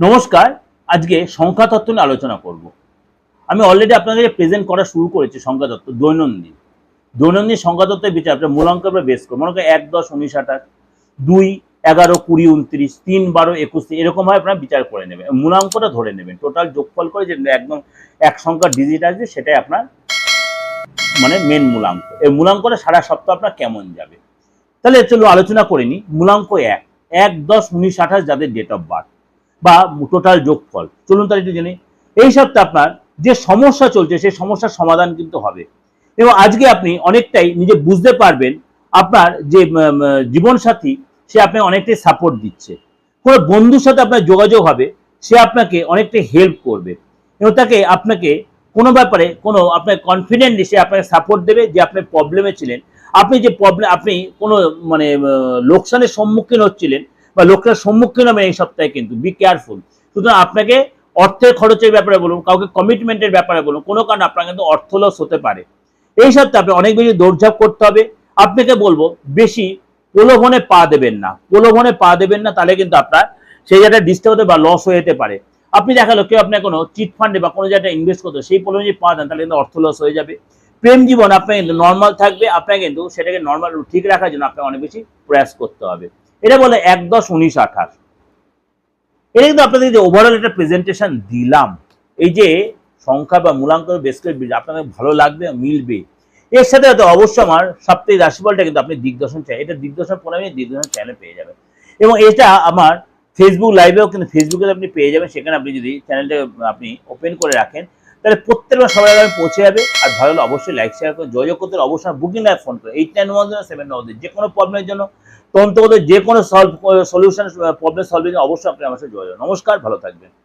নমস্কার, আজকে সংখ্যা তত্ত্ব নিয়ে আলোচনা করব। আমি অলরেডি আপনাদের প্রেজেন্ট করা শুরু করেছি সংখ্যা তত্ত্ব দৈনন্দিন। দৈনন্দিন সংখ্যা তত্ত্বের বিচার, আপনার মূলাঙ্ক আমরা করব। মনে করেন এক, দশ, উনিশ, আঠাশ, দুই, এগারো, কুড়ি, উনত্রিশ, তিন, বারো, একুশ এরকমভাবে আপনারা বিচার করে নেবেন। মূলাঙ্কটা ধরে নেবেন। টোটাল যোগফল করে যে একদম এক সংখ্যার ডিজিট আসবে, সেটাই আপনার মানে মেন মূলাঙ্ক। এই মূলাঙ্কটা সারা সপ্তাহ আপনার কেমন যাবে? তাহলে চলো আলোচনা করে নিই। মূলাঙ্ক এক এক, দশ, উনিশ, আঠাশ যাদের ডেট অফ বার্থ বা টোটাল যোগফল। চলুন তাহলে একটু জেনে। এই সপ্তাহে আপনার যে সমস্যা চলছে, সেই সমস্যার সমাধান কিন্তু হবে। এবং আজকে আপনি অনেকটাই নিজে বুঝতে পারবেন আপনার যে জীবন সাথী সে আপনাকে অনেকটাই সাপোর্ট দিচ্ছে। কোনো বন্ধুর সাথে আপনার যোগাযোগ হবে, সে আপনাকে অনেকটাই হেল্প করবে। এবং তাকে আপনাকে কোনো ব্যাপারে কোনো আপনার কনফিডেন্টলি সে আপনাকে সাপোর্ট দেবে যে আপনার প্রবলেমে ছিলেন। আপনি যে প্রবলেম আপনি কোনো মানে লোকসানের সম্মুখীন হচ্ছিলেন বা লোকটার সম্মুখীন হবে এই সপ্তাহে কিন্তু বি কেয়ারফুল সুতরাং আপনাকে অর্থের খরচের ব্যাপারে বলুন, কাউকে কমিটমেন্টের ব্যাপারে বলুন, কোনো কারণে আপনার কিন্তু অর্থ লস হতে পারে। এই সপ্তাহে আপনি অনেক বেশি দৌড়ঝাঁপ করতে হবে। আপনাকে বলব, বেশি প্রলোভনে পা দেবেন না। প্রলোভনে পা দেবেন না, তাহলে কিন্তু আপনার সেই জায়গাটা ডিস্টার্ব হতে বা লস হয়ে যেতে পারে। আপনি দেখাল, কেউ আপনার কোনো চিট ফান্ডে বা কোনো জায়গায় ইনভেস্ট করতে, সেই প্রলোভনে যদি পা দেন, তাহলে কিন্তু অর্থ লস হয়ে যাবে। প্রেম জীবন আপনার কিন্তু নর্মাল থাকবে, আপনাকে কিন্তু সেটাকে নর্মাল ঠিক রাখার জন্য আপনাকে অনেক বেশি প্রয়াস করতে হবে। এটা বলে এক দশ উনিশ আঠাশ। এটা কিন্তু আপনাদের যে ওভারঅল একটা প্রেজেন্টেশন দিলাম। এই যে সংখ্যা বা মূলাঙ্ক বেশ করে আপনাদের ভালো লাগবে, মিলবে। এর সাথে সাথে অবশ্যই আমার সপ্তাহে রাশিফলটা কিন্তু আপনি দিগদর্শন চাই। এটা দিগদর্শন পরে আমি দিগদর্শন চ্যানেলে পেয়ে যাবেন। এবং এটা আমার ফেসবুক লাইভেও কিন্তু ফেসবুকে আপনি পেয়ে যাবেন। সেখানে আপনি যদি চ্যানেলটা আপনি ওপেন করে রাখেন তাহলে প্রত্যেকটা সবাই আগে পৌঁছে যাবে। আর ভালো হলে অবশ্যই লাইক শেয়ার করে যোগাযোগ করতে অবশ্যই বুকিং লাইভ ফোন করে। Eight nine one zero seven যে কোনো প্রবলেমের জন্য তন্ত্রগত যে কোনো সলভ সলিউশন প্রবলেম সলভিং অবশ্যই আপনি আমার সাথে যোগাযোগ নমস্কার, ভালো থাকবেন।